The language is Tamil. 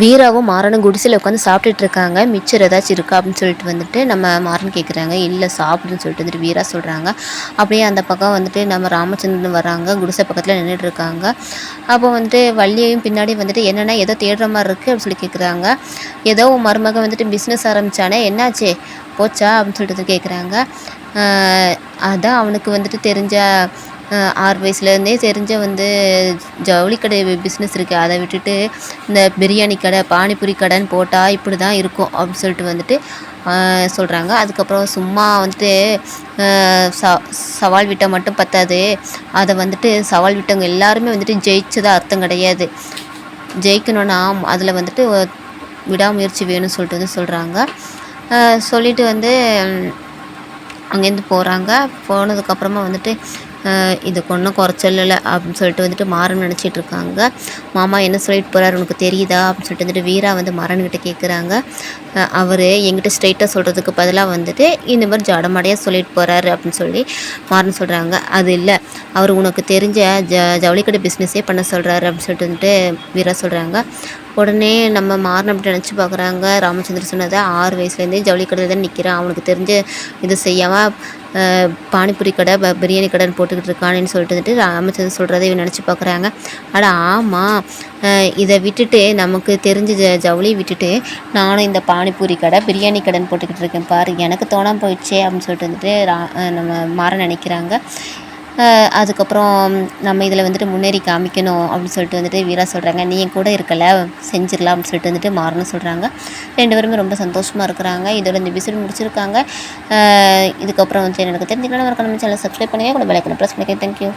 வீராவும் மாறனும் குடிசையில் உட்காந்து சாப்பிட்டுட்டு இருக்காங்க. மிச்சர் ஏதாச்சும் இருக்கா அப்படின்னு சொல்லிட்டு வந்துட்டு நம்ம மாறன் கேட்குறாங்க இல்லை சாப்பிடுன்னு சொல்லிட்டு வந்துட்டு வீரா சொல்கிறாங்க அப்படியே அந்த பக்கம் வந்துட்டு நம்ம ராமச்சந்திரன் வராங்க. குடிசை பக்கத்தில் நின்றுட்டு இருக்காங்க. அப்போ வந்துட்டு வள்ளியையும் பின்னாடி வந்துட்டு என்னென்னா ஏதோ தேடுற மாதிரி இருக்குது அப்படின்னு சொல்லி கேட்குறாங்க ஏதோ உன் மருமகன் வந்துட்டு பிஸ்னஸ் ஆரம்பித்தானே என்னாச்சு? போச்சா அப்படின்னு சொல்லிட்டு கேட்குறாங்க அதான் அவனுக்கு வந்துட்டு தெரிஞ்ச ஆறு வயசுலேருந்தே தெரிஞ்ச வந்து ஜவுளி கடை பிஸ்னஸ் இருக்குது அதை விட்டுட்டு இந்த பிரியாணி கடை பானிபூரி கடைன்னு போட்டால் இப்படி தான் இருக்கும் அப்படின்னு சொல்லிட்டு வந்துட்டு சொல்கிறாங்க அதுக்கப்புறம் சும்மா வந்துட்டு ச சவால் விட்டால் மட்டும் பத்தாது. அதை வந்துட்டு சவால் விட்டவங்க எல்லாருமே வந்துட்டு ஜெயிச்சதா அர்த்தம் கிடையாது. ஜெயிக்கணும்னா அதில் வந்துட்டு விடாமுயற்சி வேணும்னு சொல்லிட்டு வந்து சொல்கிறாங்க சொல்லிட்டு வந்து அங்கேருந்து போகிறாங்க போனதுக்கப்புறமா வந்துட்டு இதுக்கு ஒன்றும் குறைச்சல அப்படின்னு சொல்லிட்டு வந்துட்டு மாறன் நினச்சிட்டு இருக்காங்க. மாமா என்ன சொல்லிட்டு போகிறாரு உனக்கு தெரியுதா அப்படின்னு சொல்லிட்டு வந்துட்டு வீரா வந்து மாறன்கிட்ட கேட்குறாங்க அவர் எங்கிட்ட ஸ்ட்ரைட்டாக சொல்கிறதுக்கு பதிலாக வந்துட்டு இந்த மாதிரி ஜடமடையாக சொல்லிட்டு போகிறாரு அப்படின்னு சொல்லி மாறன் சொல்கிறாங்க அது இல்லை. அவர் உனக்கு தெரிஞ்ச ஜ ஜவுளிக்கடை பிஸ்னஸே பண்ண சொல்கிறாரு அப்படின்னு சொல்லிட்டு வந்துட்டு வீரா சொல்கிறாங்க உடனே நம்ம மாறன் அப்படி நினச்சி பார்க்குறாங்க ராமச்சந்திரன் சொன்னதை ஆறு வயசுலேருந்தே ஜவுளி கடையில் தான் நிற்கிறான் அவனுக்கு தெரிஞ்ச இது செய்யாமல் பானிபூரி கடை ப பிரியாணி கடைன்னு போட்டுக்கிட்டு இருக்கானேன்னு சொல்லிட்டு வந்துட்டு அமைச்சர் சொல்கிறத இவன் நினச்சி பார்க்குறாங்க அட ஆமாம் இதை விட்டுட்டு நமக்கு தெரிஞ்ச ஜ ஜவுளி விட்டுட்டு நானும் இந்த பானிபூரி கடை பிரியாணி கடைன்னு போட்டுக்கிட்டு இருக்கேன் பாரு. எனக்கு தோணாம போயிடுச்சே அப்படின்னு சொல்லிட்டு வந்துட்டு ரா நம்ம மாற நினைக்கிறாங்க. அதுக்கப்புறம் நம்ம இதில் வந்துட்டு முன்னேறி காமிக்கணும் அப்படின்னு சொல்லிட்டு வந்துட்டு வீரா சொல்கிறாங்க. நீ என் கூட இருக்கல செஞ்சிடலாம் அப்படின்னு சொல்லிட்டு வந்துட்டு மாறணும் சொல்கிறாங்க. ரெண்டு பேருமே ரொம்ப சந்தோஷமாக இருக்கிறாங்க. இதோட இந்த எபிசோட் முடிச்சிருக்காங்க. இதுக்கப்புறம் வந்து எனக்கு தெரிஞ்சுக்கலாம் நம்ம சேனல் சப்ஸ்கிரைப் பண்ணுங்கள் கூட பெல் ப்ரெஸ் பண்ணிக்க தேங்க்யூ